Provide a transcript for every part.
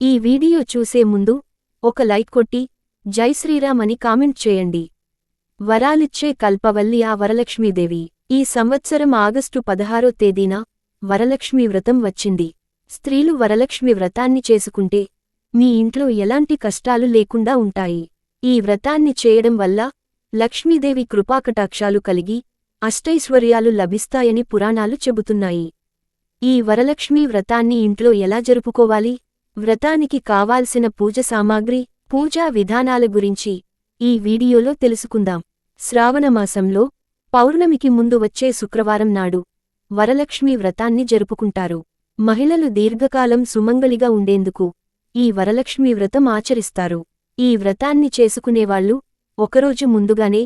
ఈ వీడియో చూసే ముందు ఒక లైక్ కొట్టి జై శ్రీరామ్ అని కామెంట్ చేయండి. వరాలిచ్చే కల్పవల్లి ఆ వరలక్ష్మీదేవి. ఈ సంవత్సరం ఆగస్టు పదహారో తేదీన వరలక్ష్మీ వ్రతం వచ్చింది. స్త్రీలు వరలక్ష్మి వ్రతాన్ని చేసుకుంటే మీ ఇంట్లో ఎలాంటి కష్టాలు లేకుండా ఉంటాయి. ఈ వ్రతాన్ని చేయడం వల్ల లక్ష్మీదేవి కృపాకటాక్షాలు కలిగి అష్టైశ్వర్యాలు లభిస్తాయని పురాణాలు చెబుతున్నాయి. ఈ వరలక్ష్మీ వ్రతాన్ని ఇంట్లో ఎలా జరుపుకోవాలి? వ్రతానికి కావాల్సిన పూజ సామాగ్రి పూజా విధానాల గురించి ఈ వీడియోలో తెలుసుకుందాం. శ్రావణమాసంలో పౌర్ణమికి ముందు వచ్చే శుక్రవారం నాడు వరలక్ష్మీ వ్రతాన్ని జరుపుకుంటారు. మహిళలు దీర్ఘకాలం సుమంగళిగా ఉండేందుకు ఈ వరలక్ష్మీ వ్రతం ఆచరిస్తారు. ఈ వ్రతాన్ని చేసుకునేవాళ్ళు ఒకరోజు ముందుగానే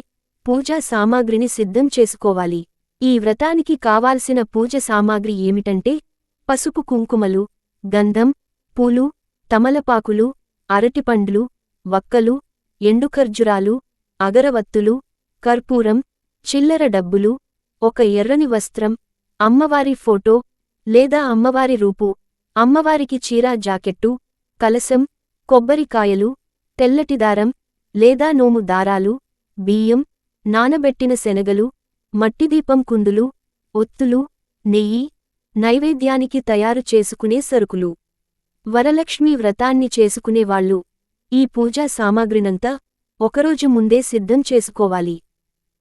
పూజా సామాగ్రిని సిద్ధం చేసుకోవాలి. ఈ వ్రతానికి కావాల్సిన పూజ సామాగ్రి ఏమిటంటే పసుపు కుంకుమలు గంధం పూలు తమలపాకులు అరటిపండ్లు వక్కలు ఎండుఖర్జురాలు అగరవత్తులు కర్పూరం చిల్లర డబ్బులు ఒక ఎర్రని వస్త్రం అమ్మవారి ఫోటో లేదా అమ్మవారి రూపు అమ్మవారికి చీరా జాకెట్టు కలసం కొబ్బరికాయలు తెల్లటి దారం లేదా నోము దారాలు బియ్యం నానబెట్టిన శనగలు మట్టిదీపం కుందులు ఒత్తులు నెయ్యి నైవేద్యానికి తయారు చేసుకునే సరుకులు. వరలక్ష్మీ వ్రతాన్ని చేసుకునేవాళ్ళు ఈ పూజా సామాగ్రినంతా ఒకరోజు ముందే సిద్ధం చేసుకోవాలి.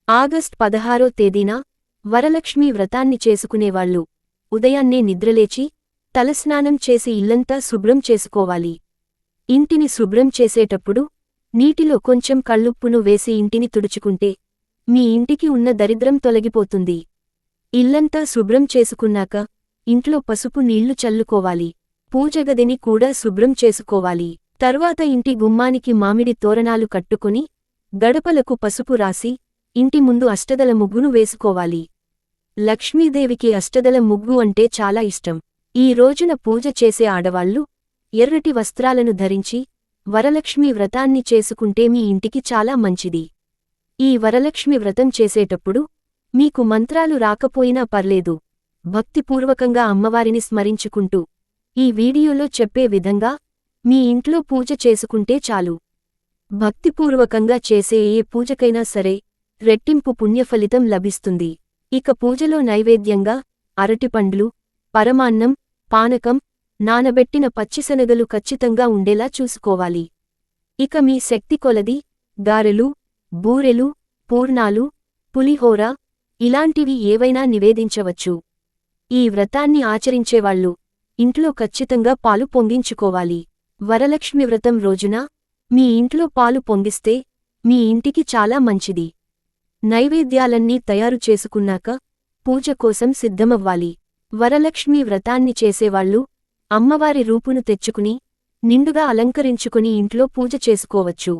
ఆగస్ట్ పదహారో తేదీన వరలక్ష్మీ వ్రతాన్ని చేసుకునేవాళ్ళు ఉదయాన్నే నిద్రలేచి తలస్నానం చేసి ఇల్లంతా శుభ్రం చేసుకోవాలి. ఇంటిని శుభ్రం చేసేటప్పుడు నీటిలో కొంచెం కళ్ళుప్పును వేసి ఇంటిని తుడుచుకుంటే మీ ఇంటికి ఉన్న దరిద్రం తొలగిపోతుంది. ఇల్లంతా శుభ్రం చేసుకున్నాక ఇంట్లో పసుపు నీళ్ళు చల్లుకోవాలి. పూజగదిని కూడా శుభ్రం చేసుకోవాలి. తర్వాత ఇంటి గుమ్మానికి మామిడి తోరణాలు కట్టుకుని గడపలకు పసుపు రాసి ఇంటి ముందు అష్టదల ముగ్గును వేసుకోవాలి. లక్ష్మీదేవికి అష్టదల ముగ్గు అంటే చాలా ఇష్టం. ఈ రోజున పూజ చేసే ఆడవాళ్ళు ఎర్రటి వస్త్రాలను ధరించి వరలక్ష్మి వ్రతాన్ని చేసుకుంటే మీ ఇంటికి చాలా మంచిది. ఈ వరలక్ష్మి వ్రతం చేసేటప్పుడు మీకు మంత్రాలు రాకపోయినా పర్లేదు. భక్తిపూర్వకంగా అమ్మవారిని స్మరించుకుంటూ ఈ వీడియోలో చెప్పే విధంగా మీ ఇంట్లో పూజ చేసుకుంటే చాలు. భక్తిపూర్వకంగా చేసే ఏ పూజకైనా సరే రెట్టింపు పుణ్యఫలితం లభిస్తుంది. ఇక పూజలో నైవేద్యంగా అరటిపండ్లు పరమాన్నం పానకం నానబెట్టిన పచ్చిశనగలు ఖచ్చితంగా ఉండేలా చూసుకోవాలి. ఇక మీ శక్తి కొలది గారెలు బూరెలు పూర్ణాలు పులిహోర ఇలాంటివి ఏవైనా నివేదించవచ్చు. ఈ వ్రతాన్ని ఆచరించేవాళ్ళు ఇంట్లో ఖచ్చితంగా పాలు పొంగించుకోవాలి. వరలక్ష్మి వ్రతం రోజున మీ ఇంట్లో పాలు పొంగిస్తే మీ ఇంటికి చాలా మంచిది. నైవేద్యాలన్నీ తయారు చేసుకున్నాక పూజ కోసం సిద్ధమవ్వాలి. వరలక్ష్మీ వ్రతాన్ని చేసేవాళ్ళు అమ్మవారి రూపును తెచ్చుకుని నిండుగా అలంకరించుకుని ఇంట్లో పూజ చేసుకోవచ్చు.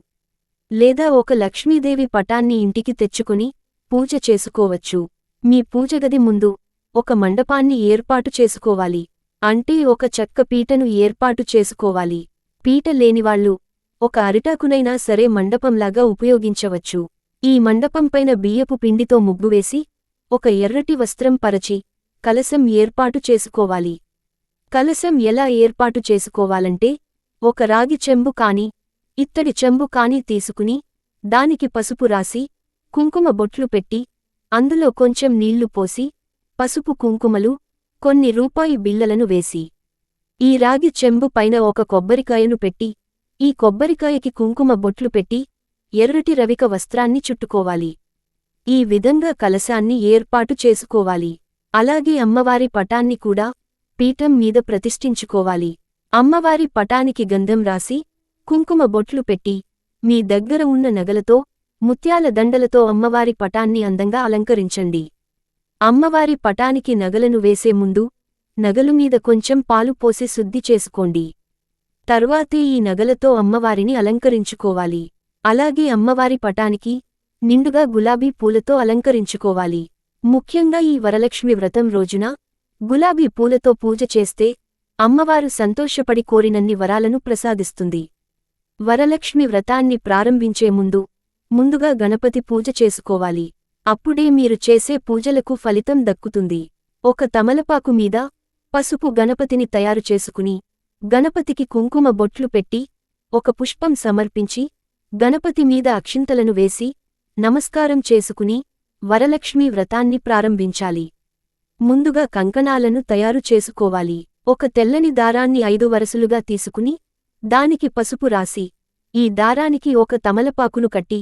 లేదా ఒక లక్ష్మీదేవి పటాన్ని ఇంటికి తెచ్చుకుని పూజ చేసుకోవచ్చు. మీ పూజగది ముందు ఒక మండపాన్ని ఏర్పాటు చేసుకోవాలి. అంటే ఒక చెక్క పీటను ఏర్పాటు చేసుకోవాలి. పీట లేనివాళ్ళు ఒక అరిటాకునైనా సరే మండపంలాగా ఉపయోగించవచ్చు. ఈ మండపంపైన బియ్యపు పిండితో ముగ్గువేసి ఒక ఎర్రటి వస్త్రం పరచి కలసం ఏర్పాటు చేసుకోవాలి. కలసం ఎలా ఏర్పాటు చేసుకోవాలంటే ఒక రాగి చెంబు కాని ఇత్తడి చెంబు కాని తీసుకుని దానికి పసుపు రాసి కుంకుమ బొట్లు పెట్టి అందులో కొంచెం నీళ్ళు పోసి పసుపు కుంకుమలు కొన్ని రూపాయి బిళ్ళలను వేసి ఈ రాగి చెంబు పైన ఒక కొబ్బరికాయను పెట్టి ఈ కొబ్బరికాయకి కుంకుమ బొట్లు పెట్టి ఎర్రటి రవిక వస్త్రాన్ని చుట్టుకోవాలి. ఈ విధంగా కలశాన్ని ఏర్పాటు చేసుకోవాలి. అలాగే అమ్మవారి పటాన్ని కూడా పీఠం మీద ప్రతిష్ఠించుకోవాలి. అమ్మవారి పటానికి గంధం రాసి కుంకుమ బొట్లు పెట్టి మీ దగ్గర ఉన్న నగలతో ముత్యాల దండలతో అమ్మవారి పటాన్ని అందంగా అలంకరించండి. అమ్మవారి పటానికి నగలను వేసే ముందు నగలు మీద కొంచెం పాలు పోసి శుద్ధి చేసుకోండి. తర్వాతే ఈ నగలతో అమ్మవారిని అలంకరించుకోవాలి. అలాగే అమ్మవారి పటానికి నిండుగా గులాబీ పూలతో అలంకరించుకోవాలి. ముఖ్యంగా ఈ వరలక్ష్మి వ్రతం రోజున గులాబీ పూలతో పూజ చేస్తే అమ్మవారు సంతోషపడి కోరినన్ని వరాలను ప్రసాదిస్తుంది. వరలక్ష్మి వ్రతాన్ని ప్రారంభించే ముందు ముందుగా గణపతి పూజ చేసుకోవాలి. అప్పుడే మీరు చేసే పూజలకు ఫలితం దక్కుతుంది. ఒక తమలపాకు మీద పసుపు గణపతిని తయారు చేసుకుని గణపతికి కుంకుమ బొట్లు పెట్టి ఒక పుష్పం సమర్పించి గణపతి మీద అక్షింతలను వేసి నమస్కారం చేసుకుని వరలక్ష్మీ వ్రతాన్ని ప్రారంభించాలి. ముందుగా కంకణాలను తయారు చేసుకోవాలి. ఒక తెల్లని దారాన్ని ఐదు వరసలుగా తీసుకుని దానికి పసుపు రాసి ఈ దారానికి ఒక తమలపాకును కట్టి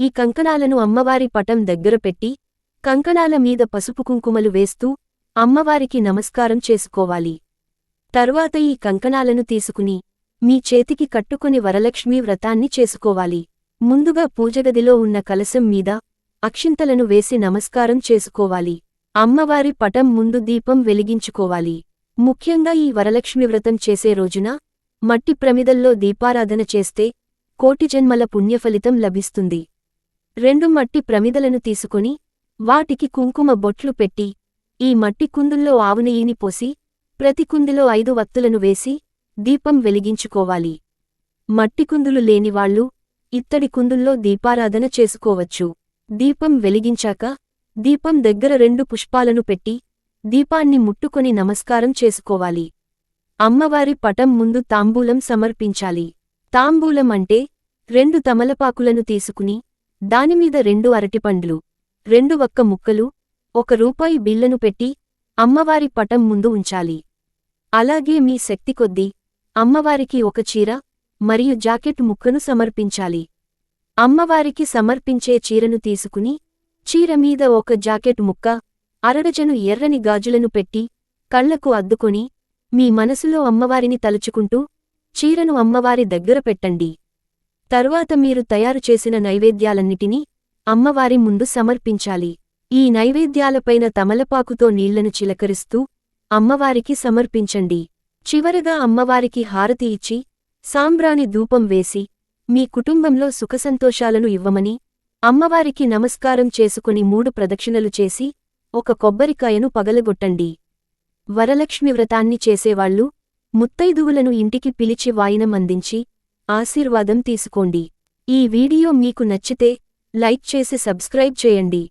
ఈ కంకణాలను అమ్మవారి పటం దగ్గర పెట్టి కంకణాల మీద పసుపు కుంకుమలు వేస్తూ అమ్మవారికి నమస్కారం చేసుకోవాలి. తరువాత ఈ కంకణాలను తీసుకుని మీ చేతికి కట్టుకొని వరలక్ష్మీ వ్రతాన్ని చేసుకోవాలి. ముందుగా పూజగదిలో ఉన్న కలశం మీద అక్షింతలను వేసి నమస్కారం చేసుకోవాలి. అమ్మవారి పటం ముందు దీపం వెలిగించుకోవాలి. ముఖ్యంగా ఈ వరలక్ష్మి వ్రతం చేసే రోజున మట్టి ప్రమిదల్లో దీపారాధన చేస్తే కోటి జన్మల పుణ్యఫలితం లభిస్తుంది. రెండు మట్టి ప్రమిదలను తీసుకుని వాటికి కుంకుమ బొట్లు పెట్టి ఈ మట్టి కుందుల్లో ఆవునెయ్యిని పోసి ప్రతి కుందిలో ఐదు వత్తులను వేసి దీపం వెలిగించుకోవాలి. మట్టి కుందులు లేనివాళ్ళు ఇత్తడి కుందుల్లో దీపారాధన చేసుకోవచ్చు. దీపం వెలిగించాక దీపం దగ్గర రెండు పుష్పాలను పెట్టి దీపాన్ని ముట్టుకొని నమస్కారం చేసుకోవాలి. అమ్మవారి పటం ముందు తాంబూలం సమర్పించాలి. తాంబూలం అంటే రెండు తమలపాకులను తీసుకుని దానిమీద రెండు అరటిపండ్లు రెండు వక్క ముక్కలు ఒక రూపాయి బిల్లను పెట్టి అమ్మవారి పటం ముందు ఉంచాలి. అలాగే మీ శక్తి కొద్దీ అమ్మవారికి ఒక చీర మరియు జాకెట్ ముక్కను సమర్పించాలి. అమ్మవారికి సమర్పించే చీరను తీసుకుని చీర మీద ఒక జాకెట్ ముక్క అరడజను ఎర్రని గాజులను పెట్టి కళ్ళకు అద్దుకొని మీ మనసులో అమ్మవారిని తలుచుకుంటూ చీరను అమ్మవారి దగ్గర పెట్టండి. తరువాత మీరు తయారు చేసిన నైవేద్యాలన్నిటినీ అమ్మవారి ముందు సమర్పించాలి. ఈ నైవేద్యాలపైన తమలపాకుతో నీళ్ళను చిలకరిస్తూ అమ్మవారికి సమర్పించండి. చివరగా అమ్మవారికి హారతి ఇచ్చి సాంబ్రాణి ధూపం వేసి మీ కుటుంబంలో సుఖసంతోషాలను ఇవ్వమని అమ్మవారికి నమస్కారం చేసుకుని మూడు ప్రదక్షిణలు చేసి ఒక కొబ్బరికాయను పగలగొట్టండి. వరలక్ష్మి వ్రతాన్ని చేసేవాళ్ళు ముత్తైదువులను ఇంటికి పిలిచి వాయినం అందించి ఆశీర్వాదం తీసుకోండి. ఈ వీడియో మీకు నచ్చితే లైక్ చేసి సబ్స్క్రైబ్ చేయండి.